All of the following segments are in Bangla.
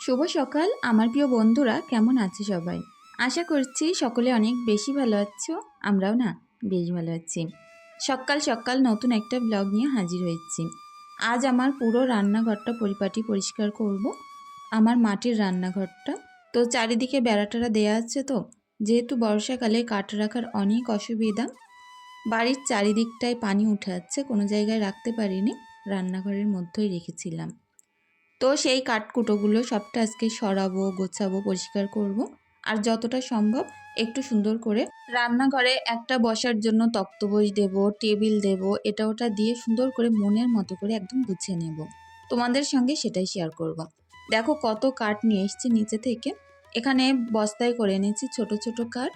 শুভ সকাল, আমার প্রিয় বন্ধুরা, কেমন আছে সবাই? আশা করছি সকলে অনেক বেশি ভালো আছো, আমরাও না বেশ ভালো আছি। সকাল সকাল নতুন একটা ব্লগ নিয়ে হাজির হয়েছি। আজ আমার পুরো রান্নাঘরটা পরিপাটি পরিষ্কার করব, আমার মাটির রান্নাঘরটা। তো চারিদিকে বেড়াটারা দেয়া আছে তো, যেহেতু বর্ষাকালে কাঠ রাখার অনেক অসুবিধা, বাড়ির চারিদিকটায় পানি উঠে যাচ্ছে কোনো জায়গায় রাখতে পারিনি, রান্নাঘরের মধ্যেই রেখেছিলাম। তো সেই কাঠকুটোগুলো সবটা আজকে সরাবো, গোছাবো, পরিষ্কার করব। আর যতটা সম্ভব একটু সুন্দর করে রান্নাঘরে একটা বসার জন্য তক্তপোষ দেব, টেবিল দেব, এটা ওটা দিয়ে সুন্দর করে মনের মতো করে একদম গুছিয়ে নেব তোমাদের সঙ্গে সেটাই শেয়ার করব। দেখো কত কাঠ নিয়ে এসেছি নিচে থেকে এখানে বস্তায় করে এনেছি ছোট ছোট কাঠ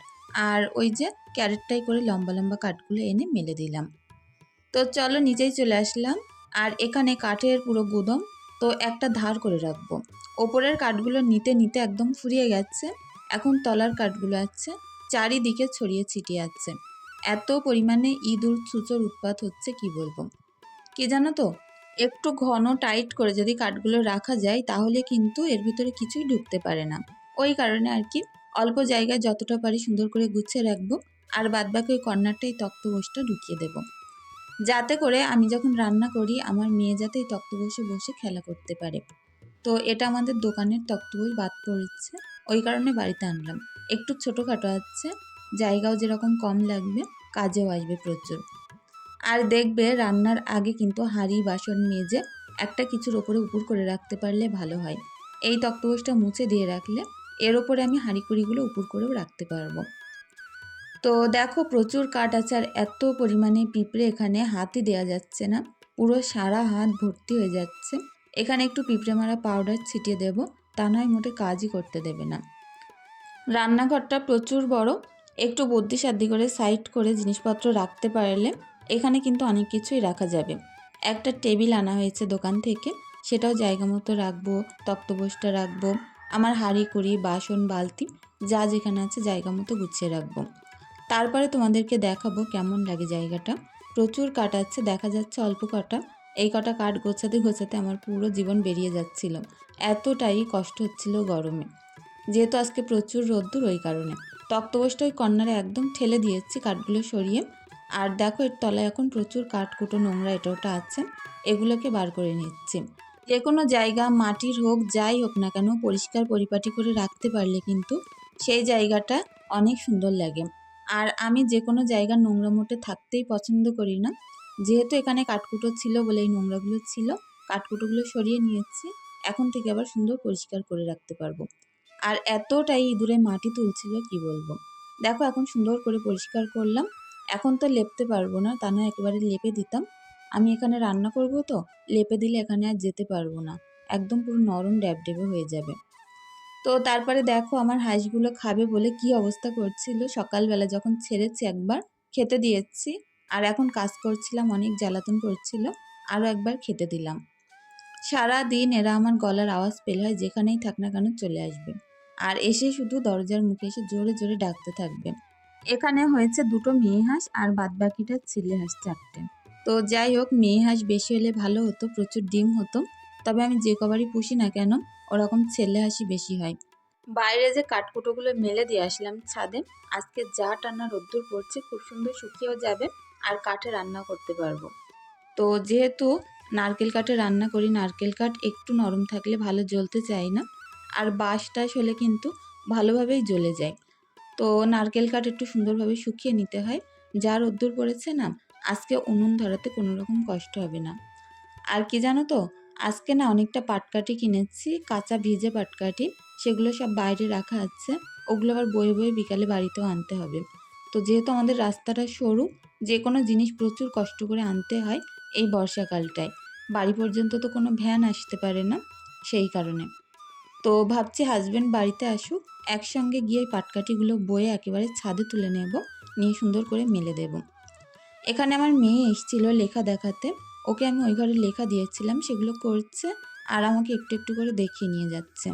আর ওই যে ক্যারেটটাই করে লম্বা লম্বা কাঠগুলো এনে মেলে দিলাম তো চলো নিজেই চলে আসলাম আর এখানে কাঠের পুরো গুদম তো একটা ধার করে রাখব। ওপরের কাঠগুলো নিতে নিতে একদম ফুরিয়ে গেছে। এখন তলার কাঠগুলো আছে। চারিদিকে ছড়িয়ে ছিটিয়ে আছে। এত পরিমাণে ইঁদুর ছুচোর উৎপাত হচ্ছে কি বলব? কি জানো তো? একটু ঘন টাইট করে যদি কাঠগুলো রাখা যায়, তাহলে কিন্তু এর ভিতরে কিছুই ঢুকতে পারে না। ওই কারণে আর কি, অল্প জায়গায় যতটা পারি সুন্দর করে গুছিয়ে রাখব। আর বাদবাকি ওই কর্নারটাই তক্তপোষটা ঢুকিয়ে দেবো। যাতে করে আমি যখন রান্না করি, আমার মেয়ে যাতে এই তক্তপোষে বসে খেলা করতে পারে। তো এটা আমাদের দোকানের তক্তপোষ বাদ পড়েছে, ওই কারণে বাড়িতে আনলাম। একটু ছোটোখাটো আছে, জায়গাও যেরকম কম লাগবে, কাজেও আসবে প্রচুর। আর দেখবে রান্নার আগে কিন্তু হাঁড়ি, বাসন মেজে একটা কিছুর ওপরে উপর করে রাখতে পারলে ভালো হয়। এই তক্তপোষটা মুছে দিয়ে রাখলে এর ওপরে আমি হাঁড়ি কুড়িগুলো উপর করেও রাখতে পারব। তো দেখো প্রচুর কাঠ আছে আর এত পরিমাণে পিঁপড়ে এখানে হাতই দেওয়া যাচ্ছে না। পুরো সারা হাত ভর্তি হয়ে যাচ্ছে। এখানে একটু পিঁপড়ে মারা পাউডার ছিটিয়ে দেব। তা নয় মোটে কাজই করতে দেবে না। রান্নাঘরটা প্রচুর বড়। একটু বুদ্ধি সাদ্ধি করে সাইড করে জিনিসপত্র রাখতে পারলে এখানে কিন্তু অনেক কিছুই রাখা যাবে। একটা টেবিল আনা হয়েছে দোকান থেকে। সেটাও জায়গা মতো রাখব, তক্তপোষটা রাখব, আমার হাঁড়ি কুড়ি বাসন, বালতি, যা যেখানে আছে জায়গা মতো গুছিয়ে রাখব। তারপরে তোমাদেরকে দেখাবো কেমন লাগে জায়গাটা। প্রচুর কাঠ আছে দেখা যাচ্ছে অল্প কটা। এই কটা কাঠ গোছাতে গোছাতে আমার পুরো জীবন বেরিয়ে যাচ্ছিল। এতটাই কষ্ট হচ্ছিল গরমে। যেহেতু আজকে প্রচুর রোদ্দুর ওই কারণে। তক্তবসটা ওই কর্নারে একদম ঠেলে দিয়েছি কাঠগুলো সরিয়ে। আর দেখো এর তলায় এখন প্রচুর কাঠকুটো নোংরা এটা ওটা আছে। এগুলোকে বার করে নিচ্ছি। যে কোনো জায়গা, মাটির হোক, যাই হোক না কেন, পরিষ্কার পরিপাটি করে রাখতে পারলে কিন্তু সেই জায়গাটা অনেক সুন্দর লাগে। আর আমি যে কোনো জায়গার নোংরা মোটে থাকতেই পছন্দ করি না। যেহেতু এখানে কাঠকুটো ছিল বলে এই নোংরাগুলো ছিল, কাঠকুটোগুলো সরিয়ে নিয়েছি। এখন থেকে আবার সুন্দর পরিষ্কার করে রাখতে পারব। আর এতটাই ইঁদুরে মাটি তুলছিল কি বলব? দেখো এখন সুন্দর করে পরিষ্কার করলাম। এখন তো লেপতে পারব না, তা না একেবারে লেপে দিতাম। আমি এখানে রান্না করব তো, লেপে দিলে এখানে আর যেতে পারব না। একদম পুরো নরম ড্যাবডেবে হয়ে যাবে। তো তারপরে দেখো আমার হাঁসগুলো খাবে বলে কি অবস্থা করছিল। সকালবেলা যখন ছেড়েছি একবার, খেতে দিয়েছি। আর এখন কাজ করছিলাম, অনেক জ্বালাতন করছিল আরও একবার খেতে দিলাম। সারা দিন এরা আমার গলার আওয়াজ পেলে হয়, যেখানেই থাক না কেন চলে আসবে। আর এসে শুধু দরজার মুখে এসে জোরে জোরে ডাকতে থাকবে। এখানে হয়েছে দুটো মেয়ে হাঁস আর বাদবাকিটা ছেলে হাঁস চারটে। তো যাই হোক, মেয়ে হাঁস বেশি হলে ভালো হতো, প্রচুর ডিম হতো। তবে আমি যে কবারই পুষি না কেন ওরকম ছেলে হাসি বেশি হয়। বাইরে যে কাঠকুটোগুলো মেলে দিয়ে আসলাম ছাদে, আজকে যা টানা রোদ্দুর পড়ছে, খুব সুন্দর শুকিয়েও যাবে আর কাঠে রান্না করতে পারব। তো যেহেতু নারকেল কাঠে রান্না করি, নারকেল কাঠ একটু নরম থাকলে ভালো জ্বলতে চায় না। আর বাঁশ টাস হলে কিন্তু ভালোভাবেই জ্বলে যায়। তো নারকেল কাঠ একটু সুন্দরভাবে শুকিয়ে নিতে হয়। যা রোদ্দুর পড়েছে না, আজকে উনুন ধরাতে কোনো রকম কষ্ট হবে না। আর কি জানো তো আজকে না অনেকটা পাটকাঠি কিনেছি, কাঁচা ভিজে পাটকাঠি। সেগুলো সব বাইরে রাখা আছে। ওগুলো আবার বয়ে বয়ে বিকালে বাড়িতেও আনতে হবে। তো যেহেতু আমাদের রাস্তাটা সরু যে কোনো জিনিস প্রচুর কষ্ট করে আনতে হয় এই বর্ষাকালটায়। বাড়ি পর্যন্ত তো কোনো ভ্যান আসতে পারে না সেই কারণে। তো ভাবছি হাজব্যান্ড বাড়িতে আসুক, একসঙ্গে গিয়ে পাটকাঠিগুলো বয়ে একেবারে ছাদে তুলে নেব, নিয়ে সুন্দর করে মেলে দেব। এখানে আমার মেয়ে এসেছিল লেখা দেখাতে। ওকে আমি ওই ঘরে লেখা দিয়েছিলাম, সেগুলো করছে আর আমাকে একটু একটু করে দেখিয়ে নিয়ে যাচ্ছে।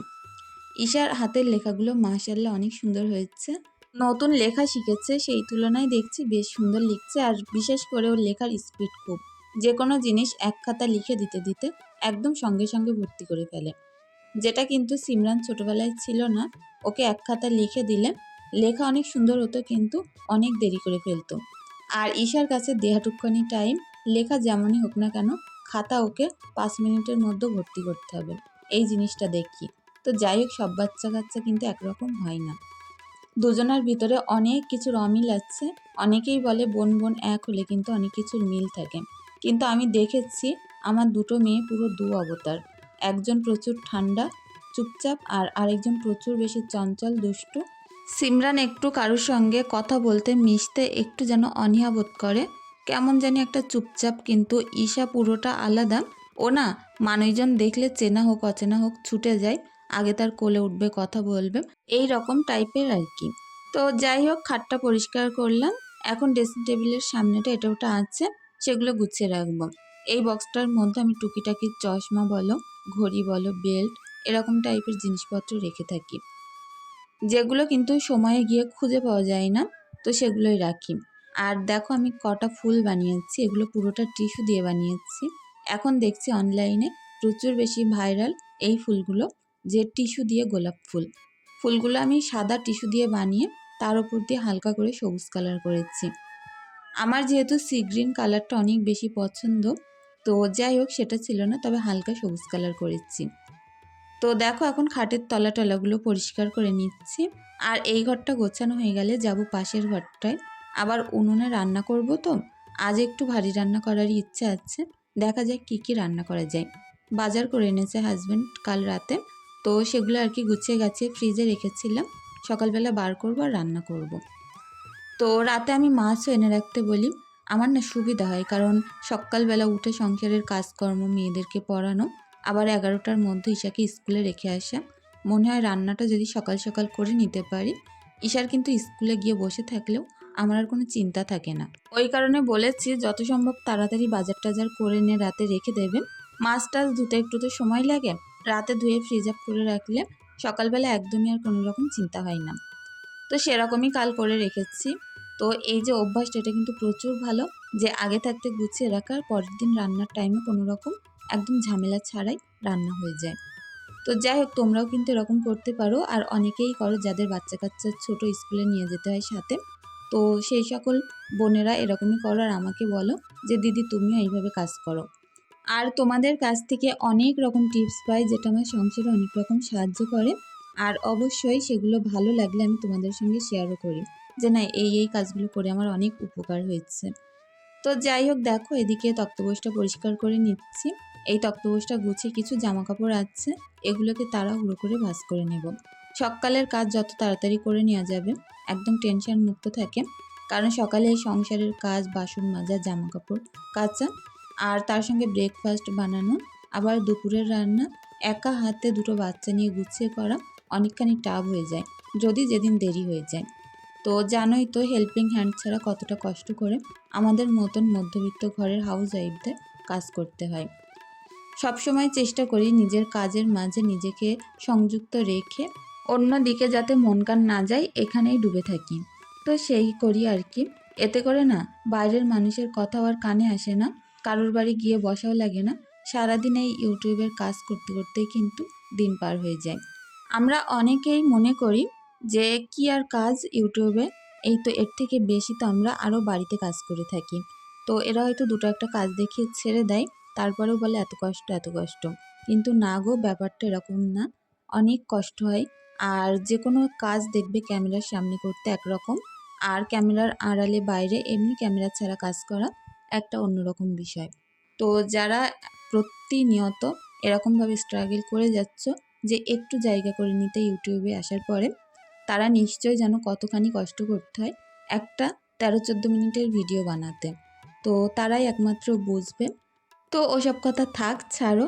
ঈশার হাতের লেখাগুলো মাশাল্লাহ অনেক সুন্দর হয়েছে। নতুন লেখা শিখেছে, সেই তুলনায় দেখছি বেশ সুন্দর লিখছে আর বিশেষ করে ওর লেখার স্পিড খুব। যে কোনো জিনিস এক খাতা লিখে দিতে দিতে একদম সঙ্গে সঙ্গে ভর্তি করে ফেলে। যেটা কিন্তু সিমরান ছোটবেলায় ছিল না, ওকে এক খাতা লিখে দিলে লেখা অনেক সুন্দর হতো কিন্তু অনেক দেরি করে ফেলতো। আর ঈশার কাছে দেহাটুকখানি টাইম লেখা যেমনই হোক না কেন, খাতা ওকে পাঁচ মিনিটের মধ্যে ভর্তি করতে হবে। এই জিনিসটা দেখি। তো যাই হোক, সব বাচ্চা কাচ্চা কিন্তু একরকম হয় না। দুজনার ভিতরে অনেক কিছুর অমিল আছে। অনেকেই বলে বোন বোন এক হলে কিন্তু অনেক কিছুর মিল থাকে। কিন্তু আমি দেখেছি, আমার দুটো মেয়ে পুরো দু অবতার। একজন প্রচুর ঠান্ডা, চুপচাপ, আর আরেকজন প্রচুর বেশি চঞ্চল, দুষ্টু। সিমরান একটু কারোর সঙ্গে কথা বলতে মিশতে একটু যেন অনীহা বোধ করে। কেমন জানি একটা চুপচাপ কিন্তু ঈশা পুরোটা আলাদা। ও না, মানুষজন দেখলে চেনা হোক, অচেনা হোক, ছুটে যায়। আগে তার কোলে উঠবে, কথা বলবে। এই রকম টাইপের আর কি। তো যাই হোক, খাটটা পরিষ্কার করলাম। এখন ড্রেসিং টেবিলের সামনেটা, এটা ওটা আছে, সেগুলো গুছিয়ে রাখব। এই বক্সটার মধ্যে আমি টুকিটাকি চশমা বলো, ঘড়ি বলো, বেল্ট, এরকম টাইপের জিনিসপত্র রেখে থাকি। যেগুলো কিন্তু সময়ে গিয়ে খুঁজে পাওয়া যায় না, তো সেগুলোই রাখি। আর দেখো আমি কটা ফুল বানিয়েছি, এগুলো পুরোটা টিস্যু দিয়ে বানিয়েছি। এখন দেখছি অনলাইনে প্রচুর বেশি ভাইরাল এই ফুলগুলো যে টিস্যু দিয়ে গোলাপ ফুল। ফুলগুলো আমি সাদা টিস্যু দিয়ে বানিয়ে তার উপর দিয়ে হালকা করে সবুজ কালার করেছি। আমার যেহেতু সি গ্রিন কালারটা অনেক বেশি পছন্দ, তো যাই হোক সেটা ছিল না, তবে হালকা সবুজ কালার করেছি। তো দেখো এখন খাটের তলা টলাগুলো পরিষ্কার করে নিচ্ছি। আর এই ঘরটা গোছানো হয়ে গেলে যাব পাশের ঘরটায়। আবার উনুনে রান্না করব তো। আজ একটু ভারী রান্না করার ইচ্ছা আছে। দেখা যাক কী কী রান্না করা যায়। বাজার করে এনেছে হাজব্যান্ড কাল রাতে। তো সেগুলো আর কি গুছিয়ে গাছিয়ে ফ্রিজে রেখেছিলাম। সকালবেলা বার করব আর রান্না করব। তো রাতে আমি মাছও এনে রাখতে বলি। আমার না সুবিধা হয় কারণ সকালবেলা উঠে সংসারের কাজকর্ম, মেয়েদেরকে পড়ানো, আবার এগারোটার মধ্যে ঈশাকে স্কুলে রেখে আসা। মনে হয় রান্নাটা যদি সকাল সকাল করে নিতে পারি। ঈশার কিন্তু স্কুলে গিয়ে বসে থাকলেও আমার আর কোনো চিন্তা থাকে না। ওই কারণে বলেছি, যত সম্ভব তাড়াতাড়ি বাজার টাজার করে নিয়ে রাতে রেখে দেবে মাছ টাছ ধুতে একটু তো সময় লাগে। রাতে ধুয়ে ফ্রিজ আপ করে রাখলে সকালবেলা একদমই আর কোনো রকম চিন্তা হয় না। তো সেরকমই কাল করে রেখেছি। তো এই যে অভ্যাসটা, এটা কিন্তু প্রচুর ভালো যে আগে থাকতে গুছিয়ে রাখার পরের দিন রান্নার টাইমে কোনো রকম একদম ঝামেলা ছাড়াই রান্না হয়ে যায়। তো যাই হোক, তোমরাও কিন্তু এরকম করতে পারো। আর অনেকেই করো, যাদের বাচ্চা কাচ্চা ছোটো, স্কুলে নিয়ে যেতে হয় সাথে। তো সেই সকল বোনেরা এরকমই করো আর আমাকে বলো যে, দিদি, তুমিও এইভাবে কাজ করো। আর তোমাদের কাছ থেকে অনেক রকম টিপস পাই, যেটা আমার সংসারে অনেক রকম সাহায্য করে। আর অবশ্যই সেগুলো ভালো লাগলে আমি তোমাদের সঙ্গে শেয়ারও করি, যে না, এই এই কাজগুলো করে আমার অনেক উপকার হয়েছে। তো যাই হোক, দেখো, এদিকে তক্তপোষটা পরিষ্কার করে নিচ্ছি। এই তক্তপোষটা গুছিয়ে কিছু জামা কাপড় আছে, এগুলোকে তাড়াহুড়ো করে ভাঁজ করে নেব। সকালের কাজ যত তাড়াতাড়ি করে নেওয়া যাবে, একদম টেনশন মুক্ত থাকে। কারণ সকালে এই সংসারের কাজ, বাসন মাজা জামা কাপড় কাচা আর তার সঙ্গে ব্রেকফাস্ট বানানো, আবার দুপুরের রান্না, একা হাতে দুটো বাচ্চা নিয়ে গুছিয়ে করা অনেকখানি টাফ হয়ে যায়, যদি যেদিন দেরি হয়ে যায়। তো জানোই তো হেল্পিং হ্যান্ড ছাড়া কতটা কষ্ট করে আমাদের মতন মধ্যবিত্ত ঘরের হাউস ওয়াইফদের কাজ করতে হয়। সবসময় চেষ্টা করি নিজের কাজের মাঝে নিজেকে সংযুক্ত রেখে অন্যদিকে যাতে মন কান না যায়, এখানেই ডুবে থাকি। তো সেই করি আর কি। এতে করে না, বাইরের মানুষের কথাও আর কানে আসে না, কারোর বাড়ি গিয়ে বসাও লাগে না। সারাদিন এই ইউটিউবের কাজ করতে করতেই কিন্তু দিন পার হয়ে যায়। আমরা অনেকেই মনে করি যে, কি আর কাজ ইউটিউবে? এই তো এর থেকে বেশি তো আমরা আরও বাড়িতে কাজ করে থাকি। তো এরা হয়তো দুটো একটা কাজ দেখিয়ে ছেড়ে দেয়, তারপরেও বলে, এত কষ্ট এত কষ্ট। কিন্তু না গো, ব্যাপারটা এরকম না। অনেক কষ্ট হয় আর যে কোনো কাজ দেখবে ক্যামেরার সামনে করতে একরকম। আর ক্যামেরার আড়ালে বাইরে এমনি ক্যামেরা ছাড়া কাজ করা একটা অন্যরকম বিষয়। তো যারা প্রতিনিয়ত এরকমভাবে স্ট্রাগল করে যাচ্ছ যে একটু জায়গা করে নিতে ইউটিউবে আসার পরে, তারা নিশ্চয়ই যেন কতখানি কষ্ট করতে হয় একটা তেরো চোদ্দ মিনিটের ভিডিও বানাতে। তো তারাই একমাত্র বুঝবে। তো ওসব কথা থাক, ছাড়ো।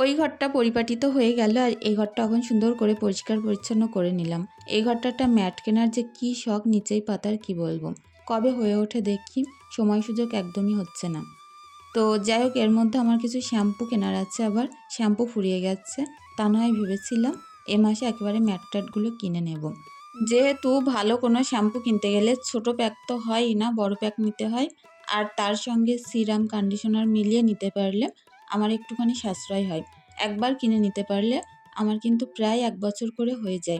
ওই ঘরটা পরিপাটিত হয়ে গেল আর এই ঘরটা এখন সুন্দর করে পরিষ্কার পরিচ্ছন্ন করে নিলাম। এই ঘরটাটা ম্যাট কেনার যে কী শখ, নিচেই পাতার কি বলব? কবে হয়ে ওঠে দেখি, সময় সুযোগ একদমই হচ্ছে না। তো যাই হোক, এর মধ্যে আমার কিছু শ্যাম্পু কেনার আছে আবার, শ্যাম্পু ফুরিয়ে গেছে। তা নয় ভেবেছিলাম এ মাসে একেবারে ম্যাট ট্যাটগুলো কিনে নেব। যেহেতু ভালো কোনো শ্যাম্পু কিনতে গেলে ছোট প্যাক তো হয়ই না, বড় প্যাক নিতে হয়। আর তার সঙ্গে সিরাম, কন্ডিশনার মিলিয়ে নিতে পারলে আমার একটুখানি সাশ্রয় হয়। একবার কিনে নিতে পারলে আমার কিন্তু প্রায় এক বছর করে হয়ে যায়।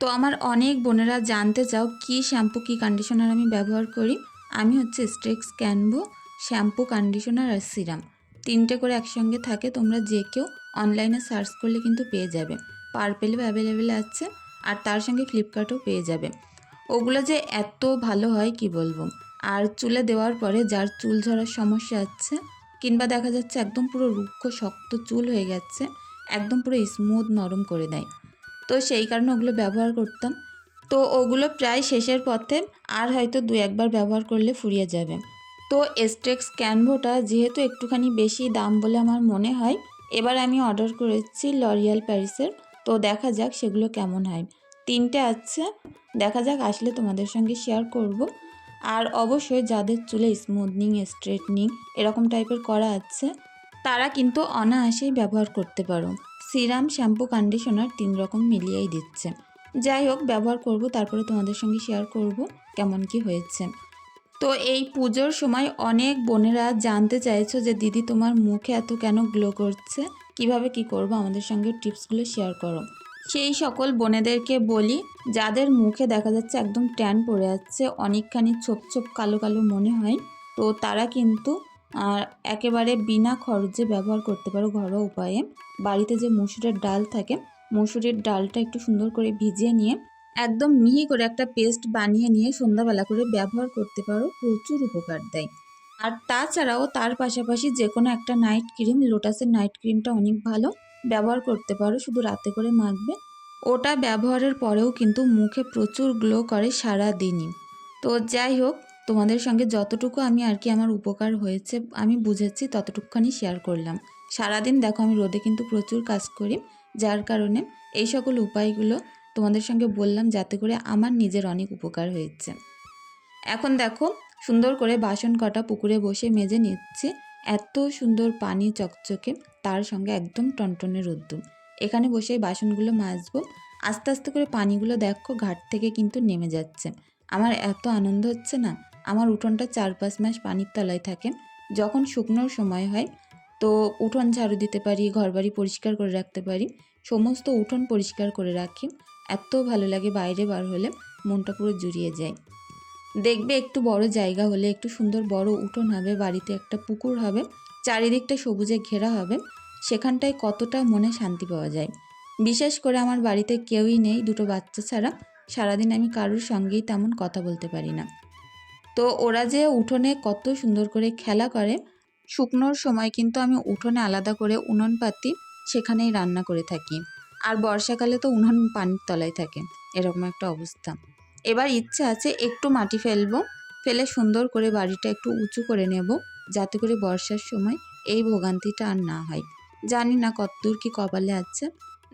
তো আমার অনেক বোনেরা জানতে চাও কি শ্যাম্পু, কি কন্ডিশনার আমি ব্যবহার করি? আমি হচ্ছে স্ট্রেক্স ক্যানভো শ্যাম্পু কন্ডিশনার আর সিরাম। তিনটে করে একসঙ্গে থাকে, তোমরা যে কেউ অনলাইনে সার্চ করলে কিন্তু পেয়ে যাবে। পার্পেলও অ্যাভেলেবেল আছে আর তার সঙ্গে ফ্লিপকার্টও পেয়ে যাবে। ওগুলো যে এত ভালো হয় কি বলব? আর চুলে দেওয়ার পরে যার চুল ঝরার সমস্যা আছে কিংবা দেখা যাচ্ছে একদম পুরো রুক্ষ, শক্ত চুল হয়ে গেছে, একদম পুরো স্মুথ নরম করে দেয়। তো সেই কারণে ওগুলো ব্যবহার করতাম। তো ওগুলো প্রায় শেষের পথে আর হয়তো দু একবার ব্যবহার করলে ফুরিয়ে যাবে। তো এস্টেক্স ক্যানভোটা যেহেতু একটুখানি বেশি দাম বলে আমার মনে হয়, এবার আমি অর্ডার করেছি লরিয়াল প্যারিসের তো দেখা যাক সেগুলো কেমন হয়। তিনটে আছে, দেখা যাক আসলে তোমাদের সঙ্গে শেয়ার করব। আর অবশ্যই যাদের চুলে স্মুথনিং স্ট্রেটনিং এরকম টাইপের করা আছে, তারা কিন্তু অনায়াসেই ব্যবহার করতে পারো। সিরাম, শ্যাম্পু কন্ডিশনার তিন রকম মিলিয়েই দিচ্ছে। যাই হোক, ব্যবহার করব, তারপরে তোমাদের সঙ্গে শেয়ার করব কেমন কি হয়েছে। তো এই পুজোর সময় অনেক বোনেরা জানতে চাইছো যে, দিদি, তোমার মুখে এত কেন গ্লো করছে? কীভাবে কি করব? আমাদের সঙ্গে টিপসগুলো শেয়ার করো। সেই সকল বোনেদেরকে বলি, যাদের মুখে দেখা যাচ্ছে একদম ট্যান পড়ে যাচ্ছে অনেকখানি ছোপ ছোপ কালো কালো মনে হয়, তো তারা কিন্তু আর একেবারে বিনা খরচে ব্যবহার করতে পারো ঘরোয়া উপায়ে। বাড়িতে যে মুসুরের ডাল থাকে, মুসুরের ডালটা একটু সুন্দর করে ভিজিয়ে নিয়ে, একদম মিহি করে একটা পেস্ট বানিয়ে নিয়ে সন্ধ্যাবেলা করে ব্যবহার করতে পারো, প্রচুর উপকার দেয়। আর তাছাড়াও তার পাশাপাশি যে কোনো একটা নাইট ক্রিম, লোটাসের নাইট ক্রিমটা অনেক ভালো। ব্যবহার করতে পারো, শুধু রাতে করে মাখবে। ওটা ব্যবহারের পরেও কিন্তু মুখে প্রচুর গ্লো করে সারা দিনই তো যাই হোক, তোমাদের সঙ্গে যতটুকু আমি আর কি আমার উপকার হয়েছে, আমি বুঝেছি, ততটুকুখানি শেয়ার করলাম। সারাদিন দেখো আমি রোদে কিন্তু প্রচুর কাজ করি, যার কারণে এই সকল উপায়গুলো তোমাদের সঙ্গে বললাম যাতে করে আমার নিজের অনেক উপকার হয়েছে। এখন দেখো, সুন্দর করে বাসন কটা পুকুরে বসে মেজে নিচ্ছে। এত সুন্দর পানি চকচকে, তার সঙ্গে একদম টনটনে রোদ্দুর। এখানে বসে বাসনগুলো মাজবো, আস্তে আস্তে করে পানিগুলো দেখো, ঘাট থেকে কিন্তু নেমে যাচ্ছে। আমার এত আনন্দ হচ্ছে না, আমার উঠোনটা চার পাঁচ মাস পানির তলায় থাকে। যখন শুকনোর সময় হয়, তো উঠোন ঝাড়ু দিতে পারি, ঘরবাড়ি পরিষ্কার করে রাখতে পারি, সমস্ত উঠোন পরিষ্কার করে রাখি। এত ভালো লাগে বাইরে বার হলে, মনটা পুরো জুড়িয়ে যায়। দেখবে একটু বড় জায়গা হলে, একটু সুন্দর বড় উঠোন হবে, বাড়িতে একটা পুকুর হবে, চারিদিকটা সবুজে ঘেরা হবে, সেখানটায় কতটা মনে শান্তি পাওয়া যায়। বিশেষ করে আমার বাড়িতে কেউই নেই, দুটো বাচ্চা ছাড়া, সারাদিন আমি কারোর সঙ্গেই তেমন কথা বলতে পারি না। তো ওরা যে উঠোনে কত সুন্দর করে খেলা করে, শুকনোর সময় কিন্তু আমি উঠোনে আলাদা করে উনুন পাতি সেখানেই রান্না করে থাকি। আর বর্ষাকালে তো উনুন পানির তলায় থাকে, এরকম একটা অবস্থা। এবার ইচ্ছে আছে একটু মাটি ফেলব, ফেলে সুন্দর করে বাড়িটা একটু উঁচু করে নেব, যাতে করে বর্ষার সময় এই ভোগান্তিটা আর না হয়। জানি না কতদূর কি কপালে আছে।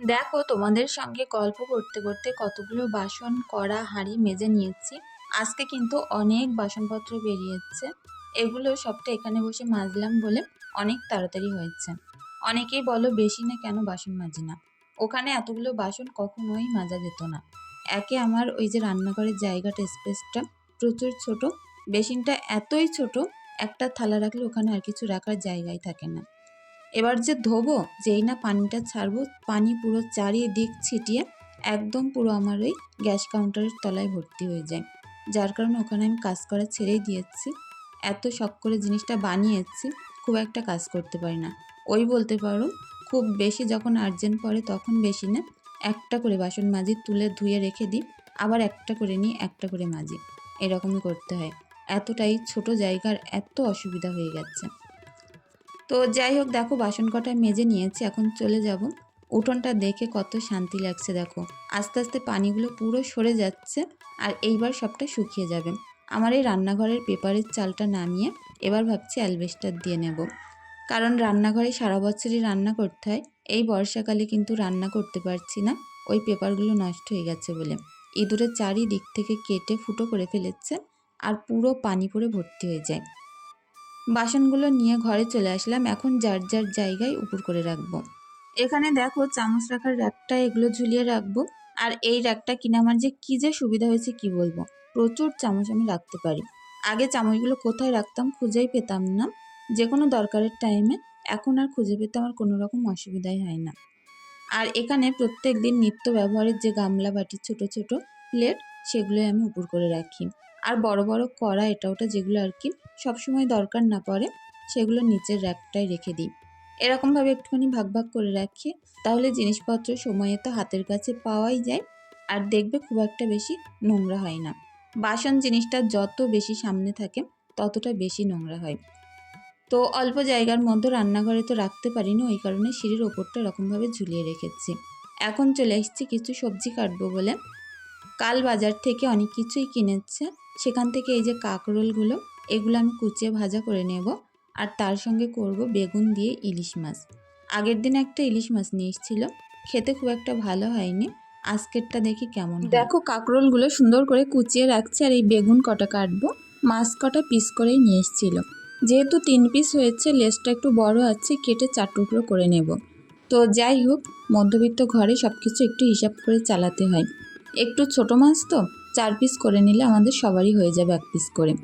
দেখো, তোমাদের সঙ্গে গল্প করতে করতে কতগুলো বাসন, কড়া, হাঁড়ি মেজে নিয়েছি। আজকে কিন্তু অনেক বাসনপত্র বেরিয়েছে। এগুলো সবটা এখানে বসে মাজলাম বলে অনেক তাড়াতাড়ি হয়েছে। অনেকেই বলো বেশি না কেন বাসন মাজি না। ওখানে এতগুলো বাসন কখনোই মাজা যেত না। একে আমার ওই যে রান্নাঘরের জায়গাটা, স্পেসটা প্রচুর ছোট। বেসিনটা এতই ছোট, একটা থালা রাখলে ওখানে আর কিছু রাখার জায়গায় থাকে না। এবার যে ধোবো, যেই না পানিটা ছাড়বো, পানি পুরো চারিদিক ছিটিয়ে একদম পুরো আমার ওই গ্যাস কাউন্টারের তলায় ভর্তি হয়ে যায়। যার কারণে ওখানে আমি কাজ করা ছেড়েই দিয়েছি। এত শখ করে জিনিসটা বানিয়েছি, খুব একটা কাজ করতে পারি না। ওই বলতে পারো, খুব বেশি যখন আর্জেন্ট পড়ে তখন বেশি না। একটা করে বাসন মাজি তুলে ধুয়ে রেখে দিই, আবার একটা করে নিই একটা করে মাজি। এরকমই করতে হয়। এতটাই ছোট জায়গার এত অসুবিধা হয়ে গেছে। তো যাই হোক, দেখো বাসন কটা মেজে নিয়েছি, এখন চলে যাব। উঠোনটা দেখে কত শান্তি লাগছে, দেখো। আস্তে আস্তে পানিগুলো পুরো সরে যাচ্ছে আর এইবার সবটা শুকিয়ে যাবে। আমার এই রান্নাঘরের পেপারের চালটা নামিয়ে এবার ভাবছি অ্যালবেস্টার দিয়ে নেব। কারণ রান্নাঘরে সারা বছরই রান্না করতে হয়। এই বর্ষাকালে কিন্তু রান্না করতে পারছি না। ওই পেপারগুলো নষ্ট হয়ে গেছে বলে। ইঁদুরের চারিদিক থেকে কেটে ফুটো করে ফেলেছে আর পুরো পানি পড়ে ভর্তি হয়ে যায়। বাসনগুলো নিয়ে ঘরে চলে আসলাম। এখন যার যার জায়গায় উপর করে রাখব। এখানে দেখো চামচ রাখার র্যাকটা, এগুলো ঝুলিয়ে রাখব। আর এই র্যাকটা কিনে আমার যে কী যে সুবিধা হয়েছে কি বলব? প্রচুর চামচ আমি রাখতে পারি। আগে চামচগুলো কোথায় রাখতাম খুঁজেই পেতাম না। যে কোনো দরকারের টাইমে এখন আর খুঁজে পেতে আমার কোনো রকম অসুবিধাই হয় না। আর এখানে প্রত্যেক দিন নিত্য ব্যবহারের যে গামলা বাটি, ছোট ছোট প্লেট সেগুলো আমি উপর করে রাখি। আর বড় বড় কড়া, এটা, ওটা যেগুলো আর কি সবসময় দরকার না পড়ে, সেগুলো নিচের র্যাকটায় রেখে দিই। এরকমভাবে একটুখানি ভাগ ভাগ করে রাখি, তাহলে জিনিসপত্র সময়ে তো হাতের কাছে পাওয়াই যায়, আর দেখবে খুব একটা বেশি নোংরা হয় না। বাসন জিনিসটা যত বেশি সামনে থাকে, ততটা বেশি নোংরা হয়। তো অল্প জায়গার মধ্যে রান্নাঘরে তো রাখতে পারি না ওই কারণে সিঁড়ির ওপরটা এরকমভাবে ঝুলিয়ে রেখেছি। এখন চলে এসেছি কিছু সবজি কাটবো বলে। কাল বাজার থেকে অনেক কিছুই কিনেছে। সেখান থেকে এই যে কাঁকরোলগুলো, এগুলো আমি কুচিয়ে ভাজা করে নেব। আর তার সঙ্গে করব বেগুন দিয়ে ইলিশ মাছ। আগের দিন একটা ইলিশ মাছ নিয়ে এসেছিল। খেতে খুব একটা ভালো হয়নি। আজকেরটা দেখি কেমন দেখো কাঁকরোলগুলো সুন্দর করে কুচিয়ে রাখছি আর এই বেগুন কটা কাটবো। মাছ কটা পিস করেই নিয়ে এসেছিল। যেহেতু তিন পিস হয়েছে লেজটা একটু বড় আছে, কেটে চার টুকরো করে নেব। তো যাই হোক, মধ্যবিত্ত ঘরে সব কিছু একটু হিসাব করে চালাতে হয়। একটু ছোট মাছ তো, চার পিস করে নিলে আমাদের সবারই হয়ে যাবে এক পিস করে।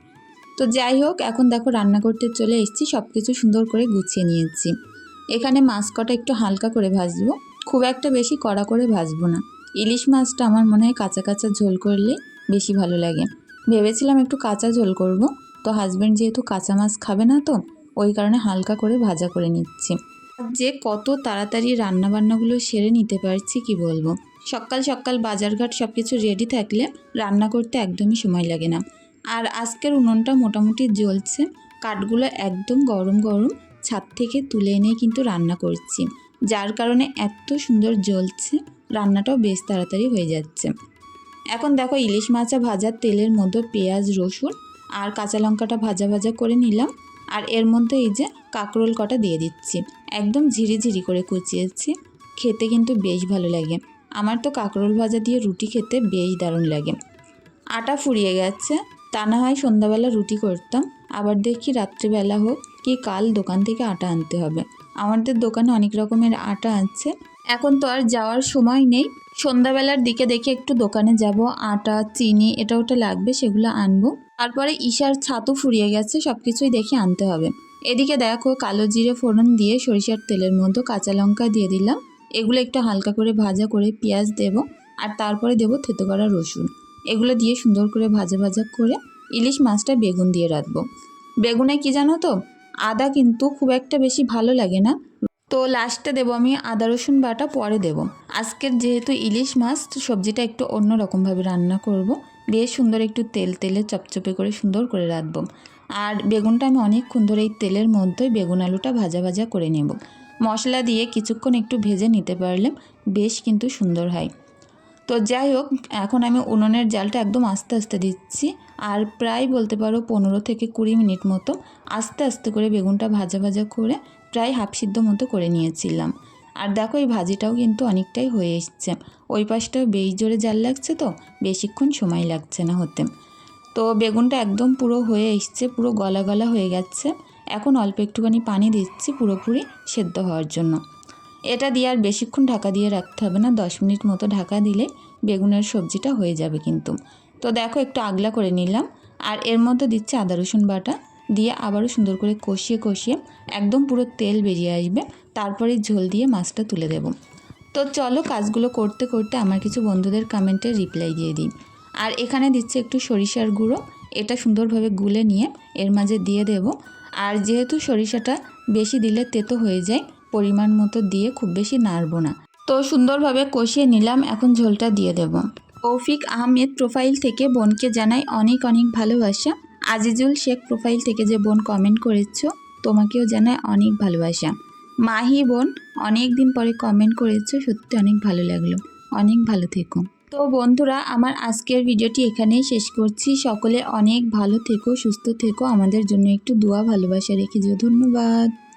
তো যাই হোক, এখন দেখো রান্না করতে চলে এসেছি সব কিছু সুন্দর করে গুছিয়ে নিয়েছি। এখানে মাছ কটা একটু হালকা করে ভাজবো, খুব একটা বেশি কড়া করে ভাজবো না। ইলিশ মাছটা আমার মনে হয় কাঁচা কাঁচা ঝোল করলে বেশি ভালো লাগে। ভেবেছিলাম একটু কাঁচা ঝোল করব তো হাজব্যান্ড যেহেতু কাঁচা মাছ খাবে না তো, ওই কারণে হালকা করে ভাজা করে নিচ্ছি। যে কত তাড়াতাড়ি রান্না বান্নাগুলো সেরে নিতে পারছি কি বলব? সকাল সকাল বাজারঘাট সব কিছু রেডি থাকলে রান্না করতে একদমই সময় লাগে না। আর আজকের উনুনটা মোটামুটি জ্বলছে, কাঠগুলো একদম গরম গরম ছাদ থেকে তুলে এনে কিন্তু রান্না করছি। যার কারণে এত সুন্দর জ্বলছে, রান্নাটাও বেশ তাড়াতাড়ি হয়ে যাচ্ছে। এখন দেখো ইলিশ মাছা ভাজার তেলের মধ্যে পেঁয়াজ, রসুন আর কাঁচা লঙ্কাটা ভাজা ভাজা করে নিলাম। আর এর মধ্যে এই যে কাঁকরোল কটা দিয়ে দিচ্ছি। একদম ঝিরি ঝিরি করে কুচিয়েছি। খেতে কিন্তু বেশ ভালো লাগে। আমার তো কাঁকরোল ভাজা দিয়ে রুটি খেতে বেশ দারুণ লাগে। আটা ফুরিয়ে গেছে। তা না হয় সন্ধ্যাবেলা রুটি করতাম। আবার দেখি রাত্রিবেলা হোক কি কাল দোকান থেকে আটা আনতে হবে। আমাদের দোকানে অনেক রকমের আটা আছে। এখন তো আর যাওয়ার সময় নেই। সন্ধ্যাবেলার দিকে দেখে একটু দোকানে যাব। আটা, চিনি, এটা ওটা লাগবে সেগুলো আনব। তারপরে ঈশার ছাতু ফুরিয়ে গেছে সব কিছুই দেখে আনতে হবে। এদিকে দেখো, কালো জিরে ফোড়ন দিয়ে সরিষার তেলের মধ্যে কাঁচা লঙ্কা দিয়ে দিলাম। এগুলো একটু হালকা করে ভাজা করে পেঁয়াজ দেব, আর তারপরে দেবো থেতো করা রসুন। এগুলো দিয়ে সুন্দর করে ভাজা ভাজা করে ইলিশ মাছটা বেগুন দিয়ে রাখব। বেগুনে কি জানো তো, আদা কিন্তু খুব একটা বেশি ভালো লাগে না। তো লাস্টে দেবো আমি আদা রসুন বাটা, পরে দেব। আজকের যেহেতু ইলিশ মাছ সবজিটা একটু অন্য রকমভাবে রান্না করব। বেশ সুন্দর একটু তেল, তেলে চপচপে করে সুন্দর করে রাখব আর বেগুনটা আমি অনেকক্ষণ ধরে এই তেলের মধ্যে বেগুন আলুটা ভাজা ভাজা করে নেব। মশলা দিয়ে কিছুক্ষণ একটু ভেজে নিতে পারলে বেশ কিন্তু সুন্দর হয়। তো যাই হোক, এখন আমি উনুনের জালটা একদম আস্তে আস্তে দিচ্ছি। আর প্রায় বলতে পারো পনেরো থেকে কুড়ি মিনিট মতো আস্তে আস্তে করে বেগুনটা ভাজা ভাজা করে প্রায় হাফ সিদ্ধ মতো করে নিয়েছিলাম। আর দেখো এই ভাজিটাও কিন্তু অনেকটাই হয়ে এসছে। ওই পাশটাও বেশ জোরে জাল লাগছে তো, বেশিক্ষণ সময় লাগছে না হতে। তো বেগুনটা একদম পুরো হয়ে এসছে, পুরো গলা গলা হয়ে গেছে। এখন অল্প একটুখানি পানি দিচ্ছি পুরোপুরি সেদ্ধ হওয়ার জন্য। এটা দিয়ে আর বেশিক্ষণ ঢাকা দিয়ে রাখতে হবে না, দশ মিনিট মতো ঢাকা দিলে বেগুনের সবজিটা হয়ে যাবে কিন্তু। তো দেখো একটু আগলা করে নিলাম, আর এর মধ্যে দিচ্ছে আদা রসুন বাটা। দিয়ে আবারও সুন্দর করে কষিয়ে কষিয়ে একদম পুরো তেল বেরিয়ে আসবে। তারপরে ঝোল দিয়ে মাছটা তুলে দেব। তো চলো কাজগুলো করতে করতে আমার কিছু বন্ধুদের কমেন্টে রিপ্লাই দিয়ে দিই। আর এখানে দিচ্ছে একটু সরিষার গুঁড়ো। এটা সুন্দরভাবে গুলে নিয়ে এর মাঝে দিয়ে দেব। আর যেহেতু সরিষাটা বেশি দিলে তেতো হয়ে যায়, পরিমাণ মতো দিয়ে খুব বেশি নাড়বো না। তো সুন্দরভাবে কষিয়ে নিলাম, এখন ঝোলটা দিয়ে দেব। তৌফিক আহমেদ প্রোফাইল থেকে বোনকে জানাই অনেক অনেক ভালোবাসা। আজিজুল শেখ প্রোফাইল থেকে যে বোন কমেন্ট করেছ, তোমাকেও জানায় অনেক ভালোবাসা। মাহি বোন অনেক দিন পরে কমেন্ট করেছ, সত্যি অনেক ভালো লাগল। অনেক ভালো থেকো। তো বন্ধুরা, আমার আজকের ভিডিওটি এখানেই শেষ করছি। সকলে অনেক ভালো থেকো, সুস্থ থেকো। আমাদের জন্য একটু দোয়া, ভালোবাসা রেখে যেও। ধন্যবাদ।